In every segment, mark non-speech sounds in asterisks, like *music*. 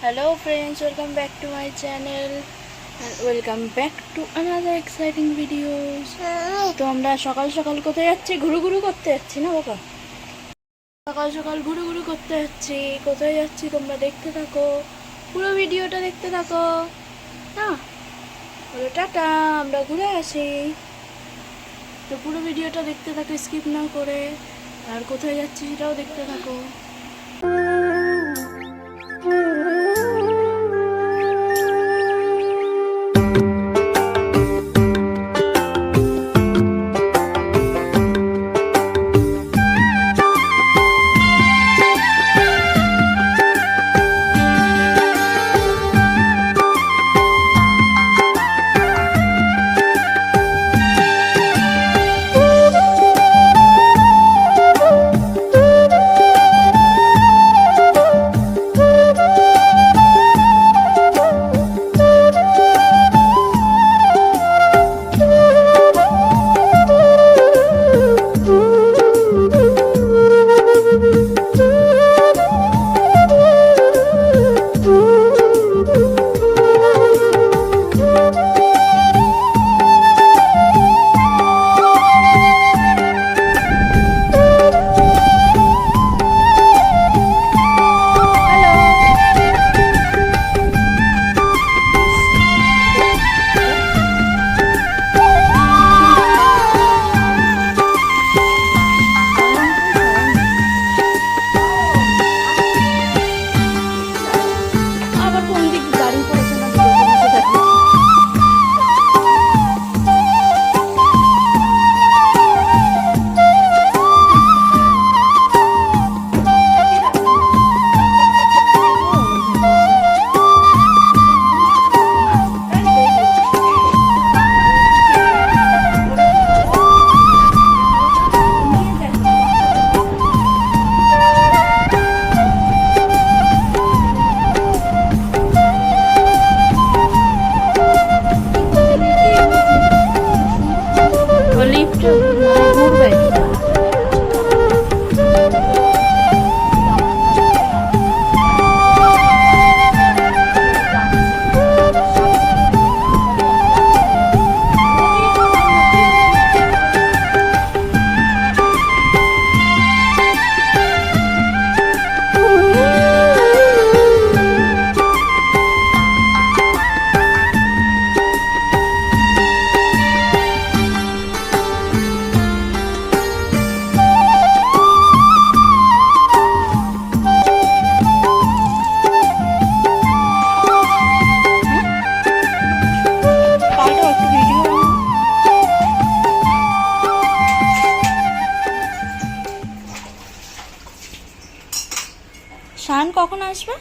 Hello friends welcome back to my channel welcome back to another exciting videos তো আমরা সকাল সকাল কোথায় যাচ্ছি? ঘুরু ঘুরু করতে যাচ্ছি না বাবা? সকাল সকাল ঘুরু ঘুরু করতে যাচ্ছি। কোথায় যাচ্ছি তোমরা দেখতে থাকো। পুরো ভিডিওটা দেখতে থাকো। হ্যাঁ? টাটা, আমরা ঘুরে আসি। তো পুরো ভিডিওটা দেখতে থাকো, স্কিপ না করে। আর কোথায় যাচ্ছি সেটাও দেখতে থাকো। 这个 আসবে?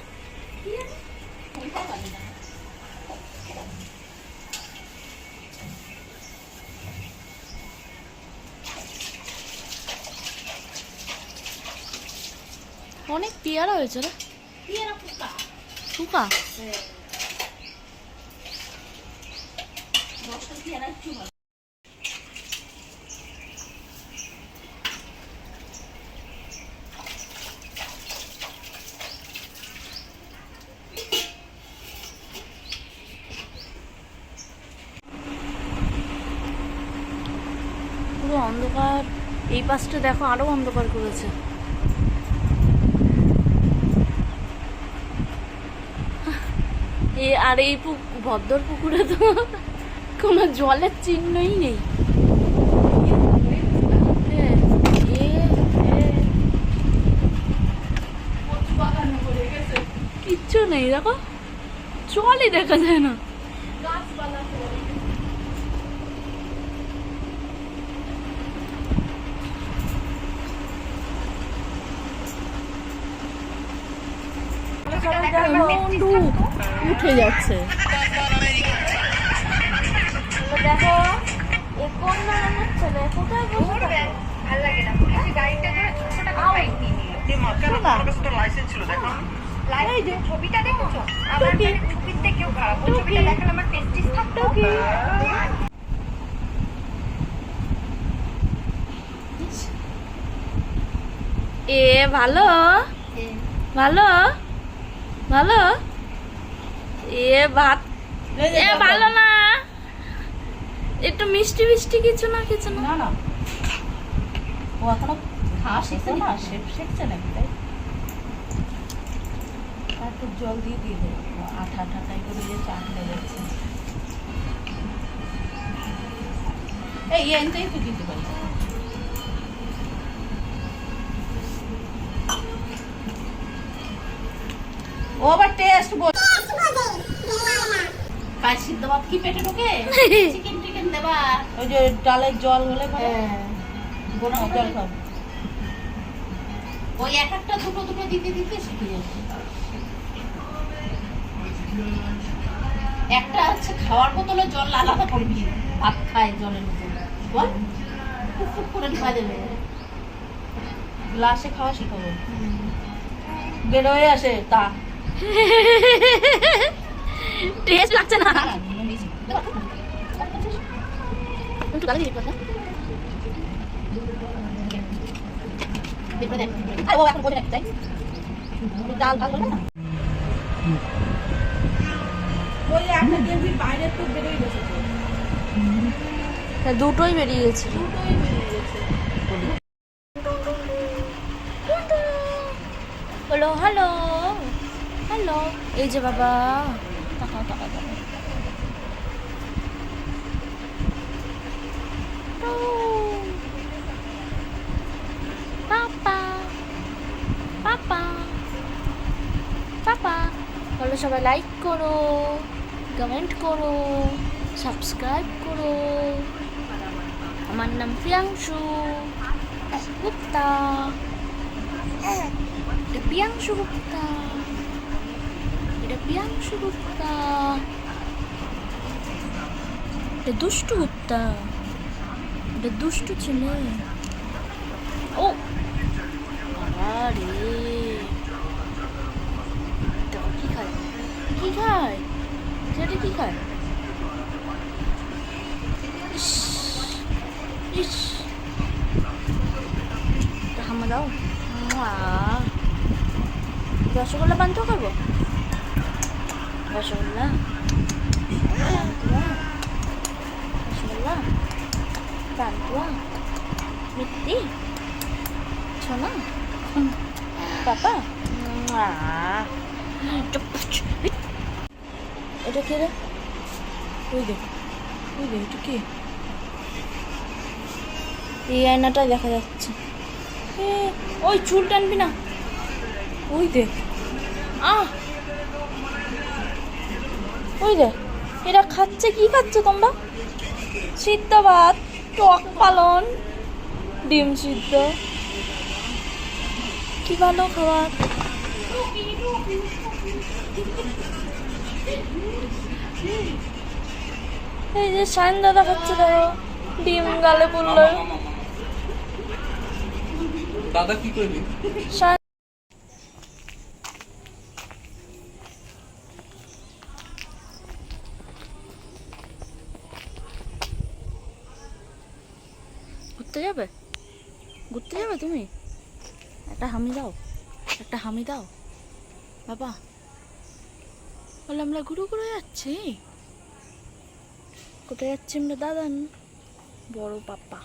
অনেক পেয়ারা হয়েছে রে। পুরো অন্ধকার, এই পাশটা দেখো আরও অন্ধকার করেছে। এ আর এই ভদ্র পুকুরে তো কোনো জলের চিহ্নই নেই। কিচ্ছু নেই, দেখো। জলই দেখা যায় না। উঠে যাচ্ছে দেখো কোন ধরনের ছেলে কোথায় বসে থাকে? লাগে না গাড়িটা ধরে ছোটটা বাইক নিয়ে নিল লাইসেন্স ছিল দেখো ছবিটা দেখেছ আমার ছবির খারাপ ছবিটা দেখালে আমার পেস্টিস থাকতো এ ভালো ভালো ভালো এ ভাত এ ভালো না একটু মিষ্টি মিষ্টি কিছু না কিছু না না ও এখনও খাওয়া শিখছে না শেপ শিখছে নাকি তাই একটু জল দিয়ে দিয়ে দেবো আঠা আঠা তাই করে দিয়ে চাট হয়ে যাচ্ছে এই এনতেই তুই দিতে পারিস ও আবার টেস্ট বল। কাজ সিদ্ধ ভাত কি পেটে ঢোকে? *laughs* চিকেন টিকেন দেবা। ওই যে ডালের জল হলে গোনা জল খাব ওই এক একটা দুটো দুটো দিতে দিতে শিখে যাচ্ছে একটা হচ্ছে খাওয়ার বোতলে জল আলাদা করবি ভাত খায় জলের বোতলে বল। ফুক ফুক করে ঢুকা দেবে গ্লাসে খাওয়া শিখাবো। বেরোয় আসে। তা। টেস্ট লাগছে না। একটু গালে দিবি না? আরে ও এখন বোঝে না ডাল ডাল না? বলি একটা কেজি বাইরে তো বেরোই গেছে। হ্যাঁ, দুটোই বেরিয়ে গেছে। দুটোই বেরিয়ে গেছে। Hello hello. হ্যালো এই যে বাবা। তাকাও তাকাও তাকাও। পাপা পাপা পাপা। বলো সবাই লাইক করো কমেন্ট করো সাবস্ক্রাইব করো। আমার নাম প্রিয়াংশু। গুপ্তা। এটা প্রিয়াংশু গুপ্তা। এটা প্রিয়াংশু গুপ্তা। এটা দুষ্টু গুপ্তা। এটা দুষ্টু ছেলে। ও! আরে কি খায়? কি খায়? সেটা কি খায়? ইস! ইস! হামা দাও। রসগোল্লা পান্তা করব রসগোল্লা রসগোল্লা পান্তুয়া মিত্তি সোনা পাপা। এটা কে রে ওই দে ওই দে এটা কে এই আয়নাটা দেখা যাচ্ছে ওই চুল টানবি না ওই দেখ আহ ওই দেখ এরা খাচ্ছে কি খাচ্ছে তোমরা? সিদ্ধ ভাত টক পালন ডিম সিদ্ধ। কি ভালো খাবার। এই যে সায়ন দাদা খাচ্ছে দেখো ডিম গালে পড়ল দাদা কি করবি? ঘুরতে যাবে তুমি? একটা হামি দাও, একটা হামি দাও। বাবা, বলে আমরা ঘুরু ঘুরে যাচ্ছি। কোথায় যাচ্ছি আমরা দাদান বড় পাপা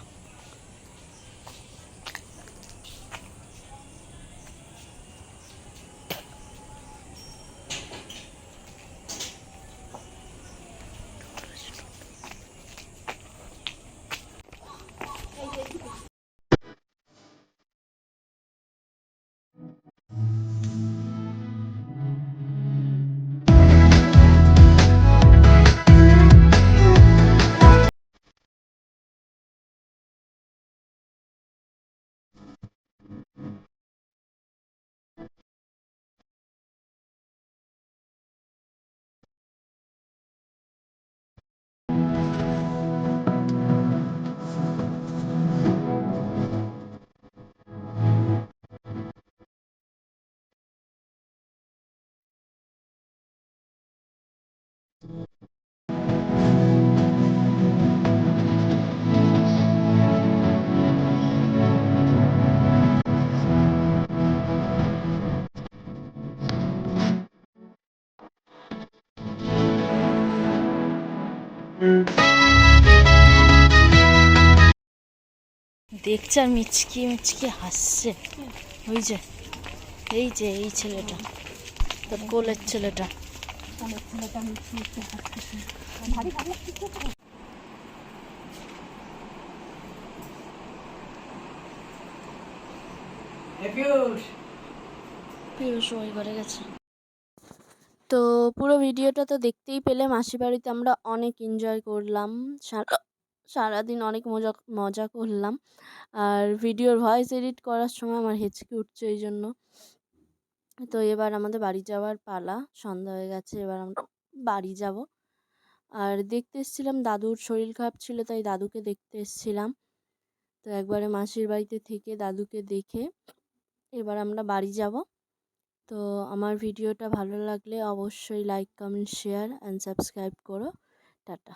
দেখছে মিচকি মিচকি হাসছে। ওই যে এই যে এই ছেলেটা তোর কোলের ছেলেটা। পিউষ ওই ঘরে গেছে। তো পুরো ভিডিওটা তো দেখতেই পেলে। মাসি বাড়িতে আমরা অনেক এনজয় করলাম। সারা, সারাদিন অনেক মজা মজা করলাম। আর ভিডিওর ভয়েস এডিট করার সময় আমার হেঁচকে উঠছে এই জন্য তো এবার আমাদের বাড়ি যাওয়ার পালা। সন্ধ্যা হয়ে গেছে, এবার আমরা বাড়ি যাব। আর দেখতে এসেছিলাম, দাদুর শরীর খারাপ ছিল, তাই দাদুকে দেখতে এসেছিলাম। তো একবারে মাসির বাড়িতে থেকে দাদুকে দেখে এবার আমরা বাড়ি যাব। তো আমার ভিডিওটা ভালো লাগলে অবশ্যই like comment share and subscribe করো। টাটা।